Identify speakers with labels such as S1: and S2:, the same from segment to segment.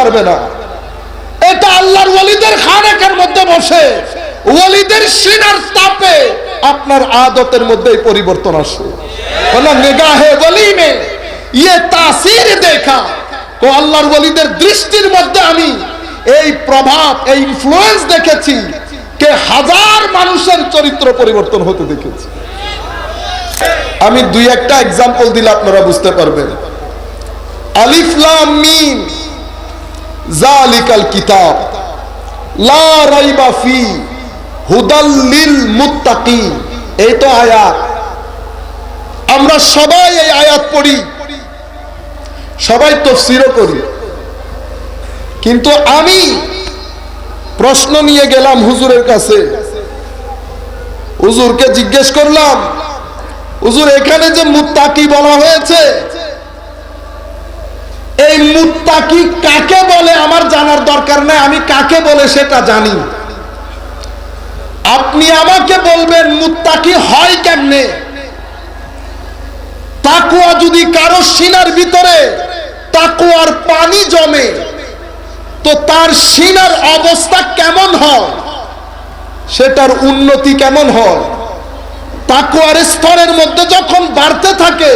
S1: পারবে না। এটা আল্লাহর ওয়ালিদের খানেকের মধ্যে বসে। ওয়ালিদের সিনার তাপে আপনার আদতের মধ্যে পরিবর্তন আসে বলা নিগাহে ওয়ালি মে ইয়ে তাসির দেখা। তো আল্লাহর ওয়ালিদের দৃষ্টির মধ্যে আমি এই প্রভাব, এই ইনফ্লুয়েন্স দেখেছি কে হাজার মানুষের চরিত্র পরিবর্তন হতে দেখেছি। আমি দুই একটা এক্সাম্পল দিলে আপনারা বুঝতে পারবেন। আলিফ লাম মিম জালিকাল কিতাব। লা রাইবা ফি হুদাল লিল মুত্তাকিন। এই তো আয়াত। আমরা সবাই এই আয়াত পড়ি। সবাই তফসিরও করি। কিন্তু আমি প্রশ্ন নিয়ে গেলাম হুজুরের কাছে। হুজুরকে জিজ্ঞেস করলাম, হুজুর, এখানে যে মুত্তাকি বলা হয়েছে এই মুত্তাকি কাকে বলে আমার জানার দরকার নাই, আমি কাকে বলে সেটা জানি। আপনি আমাকে বলবেন মুত্তাকি হয় কেমনে? তাকুয়া যদি কারও সিনার ভিতরে তাকুয়ার পানি জমে, তো তার সিনার অবস্থা কেমন হয়? সেটার উন্নতি কেমন হয়? তাকুয়ার স্তরের মধ্যে যখন বাড়তে থাকে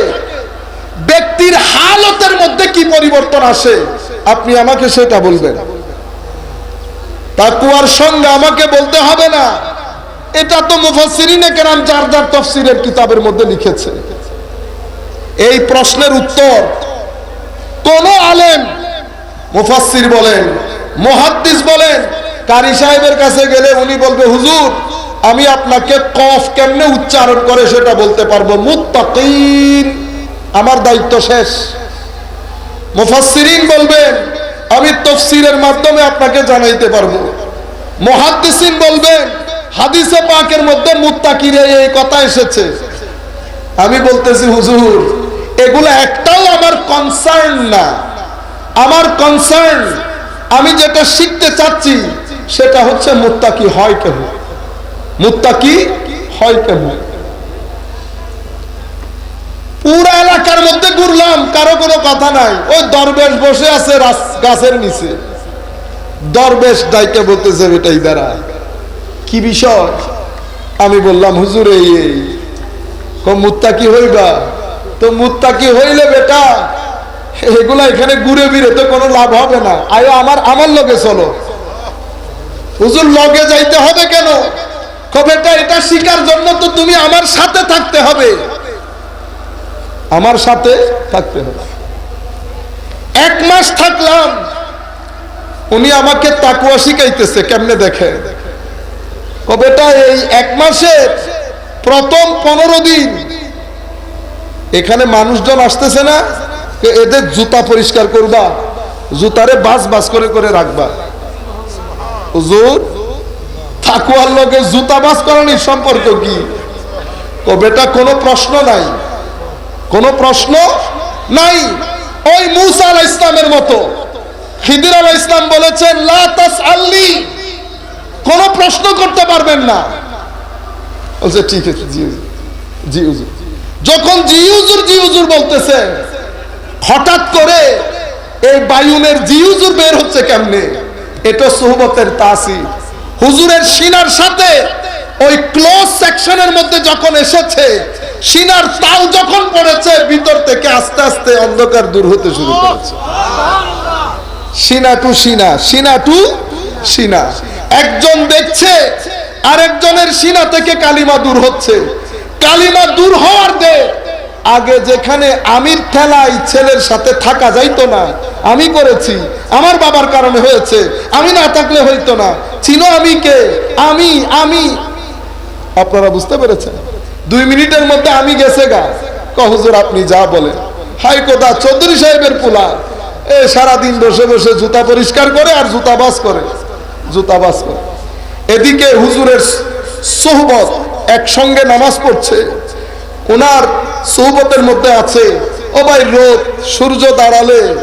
S1: ব্যক্তির হালতের মধ্যে কি পরিবর্তন আসে? আপনি আমাকে সেটা বলবেন। তাকুয়ার সঙ্গে আমাকে বলতে হবে না। এটা তো মুফাসসিরিনে কেরাম যার যার তফসিরের কিতাবের মধ্যে লিখেছে। এই প্রশ্নের উত্তর কোন আলেম, মুফাসসির বলেন, মুহাদ্দিস বলেন, কারি সাহেবের কাছে গেলে উনি বলবে, হুজুর, আমি আপনাকে কফ কেমনে উচ্চারণ করে সেটা বলতে পারব? মুত্তাকিন। আমার দায়িত্ব শেষ। মুফাসসিরিন বলবেন, আমি তফসিরের মাধ্যমে আপনাকে জানাইতে পারব। মুহাদ্দিসিন বলবেন, হাদিসে পাকের মধ্যে মুত্তাকিরে এই কথা এসেছে। আমি বলতেছি, হুজুর, এগুলো একটাও আমার কনসার্ন না। আমার কনসার্ন আমি যেটা শিখতে চাচ্ছি, সেটা হচ্ছে মুত্তাকি হয় কেন মুত্তাকি হয় কেন পুরো এলাকার মধ্যে ঘুরলাম, কারও কোনো কথা নাই। ওই দরবেশ বসে আছে গাছের নিচে। দরবেশ ডাইকে বলতেছে, এটাই দাঁড়া কি বিষয়? আমি বললাম, হুজুর, এই এই। ক মুত্তাকি হইবা? তো মুত্তাকি হইলে বেটা? এগুলা এখানে ঘুরে ফিরে তো কোনো লাভ হবে না। আয়ো, আমার আমার লগে চলো। হুজুর, লগে যাইতে হবে কেন? বেটা, এটা শিকার জন্য তো তুমি আমার সাথে থাকতে হবে। আমার সাথে থাকতে হবে। এক মাস থাকলাম, উনি আমাকে তাকুয়া শিখাইতেছে, কেমনে দেখে কবেটা এই এক মাসের প্রথম পনেরো দিন, এখানে মানুষজন আসতেছে না এদের জুতা পরিষ্কার করবা, জুতারে বাস বাস করে করে রাখবা। থাকুয়ার লোকে জুতা বাস করানির সম্পর্ক কি? কবেটা কোনো প্রশ্ন নাই। কোনো প্রশ্ন নাই। ওই মুসা আলাহ ইসলামের মতো। খিদির আলাহ ইসলাম বলেছেন, লা তাস আল্লি কোন প্রশ্ন করতে পারবেন না। বলছে, ঠিক আছে, জি জি হুজুর। যখন জি হুজুর জি হুজুর বলতেছে, হঠাৎ করে এই বায়ুনের জি হুজুর বের হচ্ছে কেমনে? এটা সোহবতের তাসি হুজুরের সিনার সাথে ওই ক্লোজ সেকশনের মধ্যে যখন এসেছে সিনার তাল যখন পড়েছে ভিতর থেকে আস্তে আস্তে অন্ধকার দূর হতে শুরু করেছে। সিনা টু সিনা সিনা টু সিনা। একজন দেখছে, আরেকজনের সিনা থেকে কালিমা দূর হচ্ছে। কালিমা দূর হওয়ার দে, আগে যেখানে আমির ঠেলাই ছেলের সাথে থাকা যাইতো না, আমি করেছি। আমার বাবার কারণে হয়েছে, আমি না থাকলে হইতো না। চিনো আমি কে? আমি আমি। আপনারা বুঝতে পেরেছেন? দুই মিনিটের মধ্যে আমি গেছে গা। কহুজুর আপনি যা বলেন। হাই কোথা চৌধুরী সাহেবের পোলা। এ, সারাদিন বসে বসে জুতা পরিষ্কার করে আর জুতা বাস করে। জুতা বাস করে। এদিকে হুজুরের সোহবত একসঙ্গে নামাজ পড়ছে। ওনার সোহবতের মধ্যে আছে, ও ভাই রোদ, সূর্য দাঁড়ালে।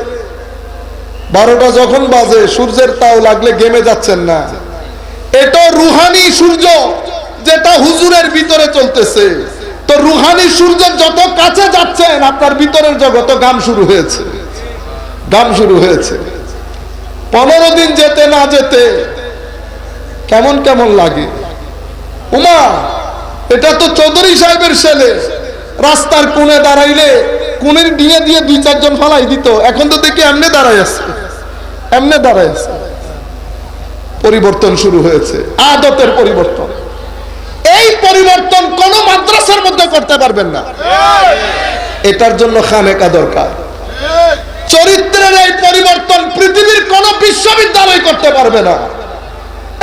S1: বারোটা যখন বাজে, সূর্যের তাও লাগলে গেমে যাচ্ছেন না। এটা রুহানি সূর্য। যেটা হুজুরের ভিতরে চলতেছে। তো রুহানি সূর্যের যত কাছে যাচ্ছেন, আপনার ভিতরের জগত গাম শুরু হয়েছে। গাম শুরু হয়েছে। পনেরো দিন যেতে না যেতে কেমন কেমন লাগে? উমা, এটা তো চৌধুরী সাহেবের ছেলে। রাস্তার কোণে দাঁড়াইলে কোণের দিয়ে দিয়ে দুই চারজন ফালাই দিত। এখন তো দেখি এমনি দাঁড়াই আছে। এমনি দাঁড়াই আছে। পরিবর্তন শুরু হয়েছে। আদতের পরিবর্তন। এই পরিবর্তন কোন মাদ্রাসার মধ্যে করতে পারবেন না। এটার জন্য খানেকা দরকার। চরিত্রের এই পরিবর্তন পৃথিবীর কোন বিশ্ববিদ্যালয় করতে পারবে না।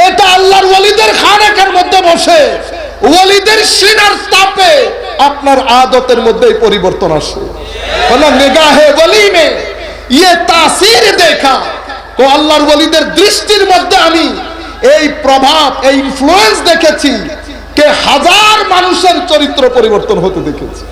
S1: এটা আল্লাহর ওয়ালিদের খানেকার মধ্যে বসে। ওয়ালিদের সিনার তাপে আপনার আদতের মধ্যে এই পরিবর্তন আসে। বললাম নিগাহে বলি মে ইয়ে তাসির দেখা। তো আল্লাহর ওয়ালিদের দৃষ্টির মধ্যে আমি এই প্রভাব, এই ইনফ্লুয়েন্স দেখেছি। কে হাজার মানুষের চরিত্র পরিবর্তন হতে দেখেছি।